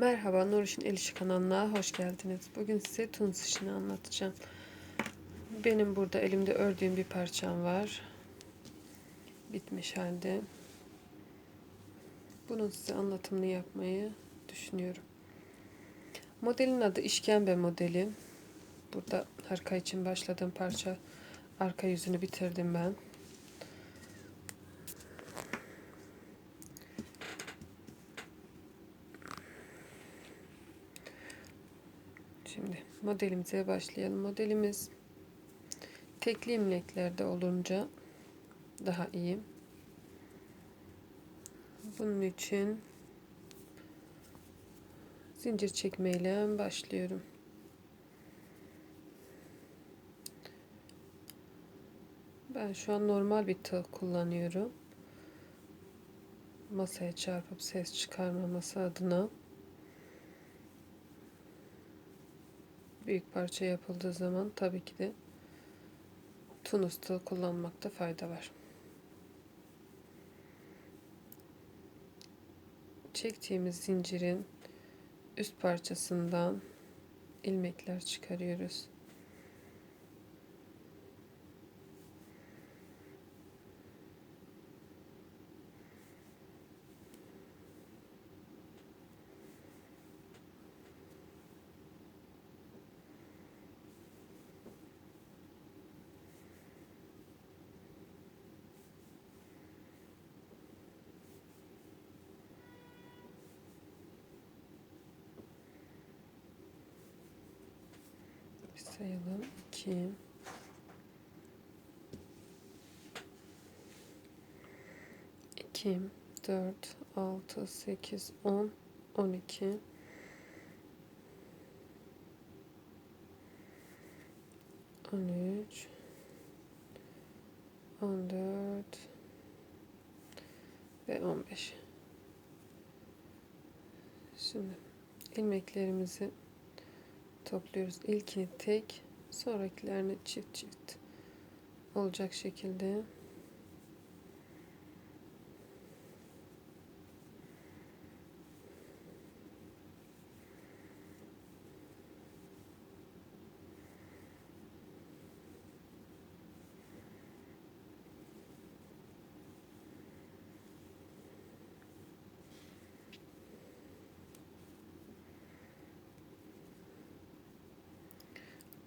Merhaba Nuriş'in El İşi kanalına hoş geldiniz. Bugün size tunus işini anlatacağım. Benim burada elimde ördüğüm bir parçam var. Bitmiş halde. Bunun size anlatımını yapmayı düşünüyorum. Modelin adı işkembe modeli. Burada arka için başladığım parça arka yüzünü bitirdim ben. Şimdi modelimize başlayalım. Modelimiz tekli imleklerde olunca daha iyi. Bunun için zincir çekmeyle başlıyorum. Ben şu an normal bir tığ kullanıyorum. Masaya çarpıp ses çıkarmaması adına. Büyük parça yapıldığı zaman tabii ki de tunus kullanmakta fayda var. Çektiğimiz zincirin üst parçasından ilmekler çıkarıyoruz. Sayalım. 2 2 4 6 8 10 12 13 14 ve 15 Şimdi ilmeklerimizi topluyoruz. İlkini tek, sonrakilerini çift çift olacak şekilde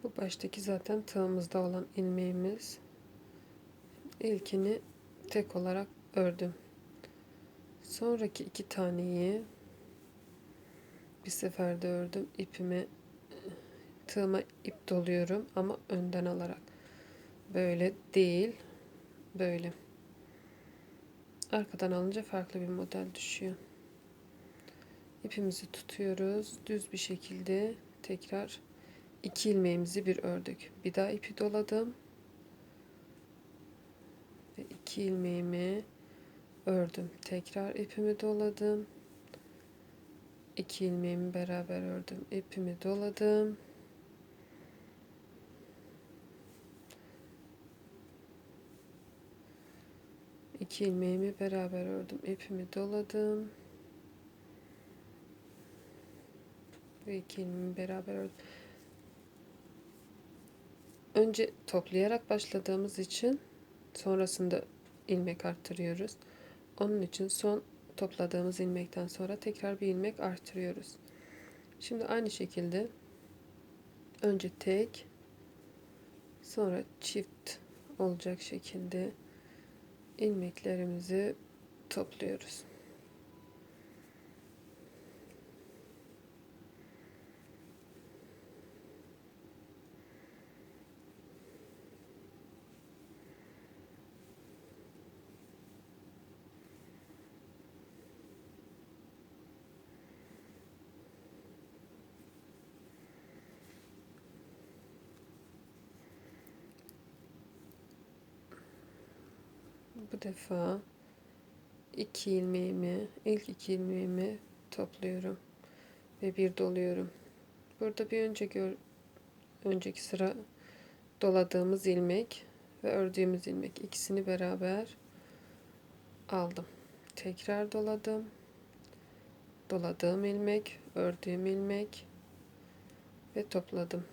Bu baştaki zaten tığımızda olan ilmeğimiz. İlkini tek olarak ördüm. Sonraki iki taneyi bir seferde ördüm. İpimi tığıma ip doluyorum ama önden alarak. Böyle değil. Böyle. Arkadan alınca farklı bir model düşüyor. İpimizi tutuyoruz. Düz bir şekilde tekrar iki ilmeğimizi bir ördük. Bir daha ipi doladım. Ve iki ilmeğimi ördüm. Tekrar ipimi doladım. İki ilmeğimi beraber ördüm. İpimi doladım. İki ilmeğimi beraber ördüm. İpimi doladım. Ve iki ilmeğimi beraber ördüm önce toplayarak başladığımız için sonrasında ilmek arttırıyoruz. Onun için son topladığımız ilmekten sonra tekrar bir ilmek arttırıyoruz. Şimdi aynı şekilde önce tek sonra çift olacak şekilde ilmeklerimizi topluyoruz. Bu defa iki ilmeğimi ilk iki ilmeğimi topluyorum ve bir doluyorum. Burada bir önce gör, önceki sıra doladığımız ilmek ve ördüğümüz ilmek ikisini beraber aldım. Tekrar doladım doladığım ilmek, ördüğüm ilmek ve topladım.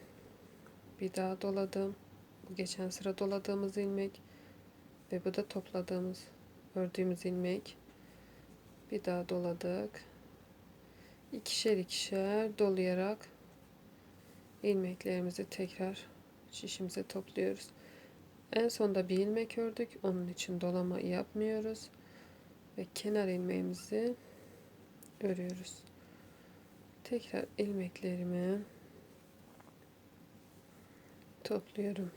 Bir daha doladım. Bu geçen sıra doladığımız ilmek ve bu da topladığımız, ördüğümüz ilmek. Bir daha doladık. İkişer ikişer dolayarak ilmeklerimizi tekrar şişimize topluyoruz. En sonda bir ilmek ördük. Onun için dolama yapmıyoruz. Ve kenar ilmeğimizi örüyoruz. Tekrar ilmeklerimi topluyorum.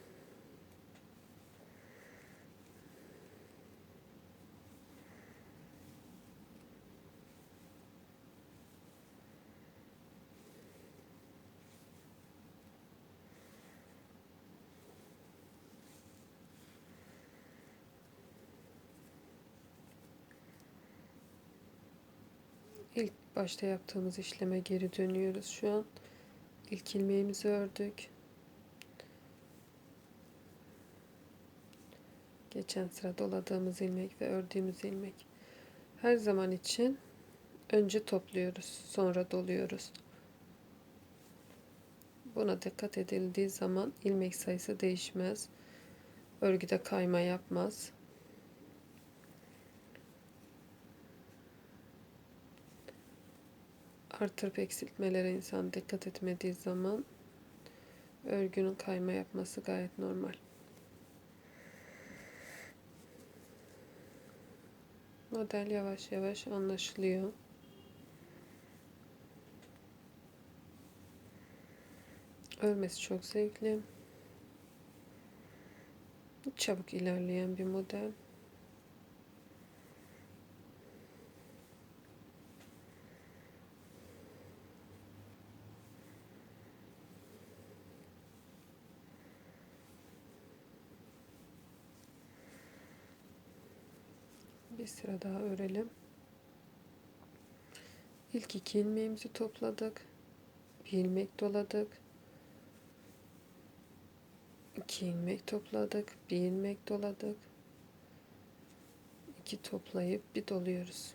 İlk başta yaptığımız işleme geri dönüyoruz şu an. İlk ilmeğimizi ördük. Geçen sıra doladığımız ilmek ve ördüğümüz ilmek. Her zaman için önce topluyoruz, sonra doluyoruz. Buna dikkat edildiği zaman ilmek sayısı değişmez. Örgüde kayma yapmaz. Artırıp eksiltmelere insan dikkat etmediği zaman örgünün kayma yapması gayet normal. Model yavaş yavaş anlaşılıyor. Örmesi çok zevkli. Çabuk ilerleyen bir model. Bir sıra daha örelim. İlk iki ilmeğimizi topladık. Bir ilmek doladık. İki ilmek topladık. Bir ilmek doladık. İki toplayıp bir doluyoruz.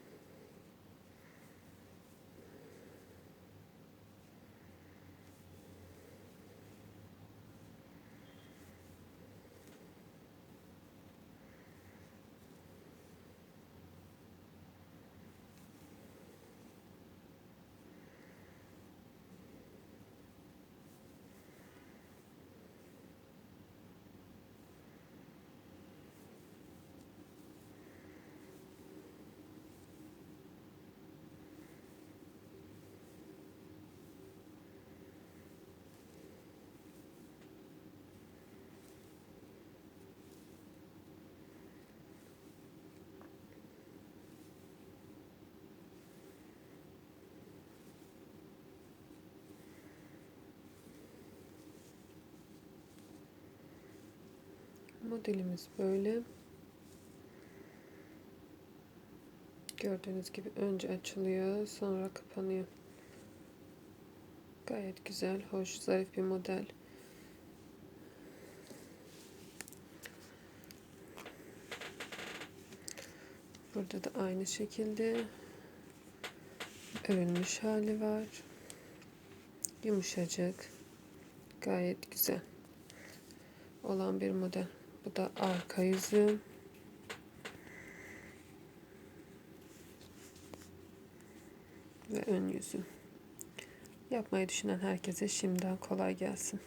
Modelimiz böyle. Gördüğünüz gibi önce açılıyor, sonra kapanıyor. Gayet güzel, hoş, zarif bir model. Burada da aynı şekilde örülmüş hali var. Yumuşacık. Gayet güzel olan bir model. Bu da arka yüzü. Ve ön yüzü. Yapmayı düşünen herkese şimdiden kolay gelsin.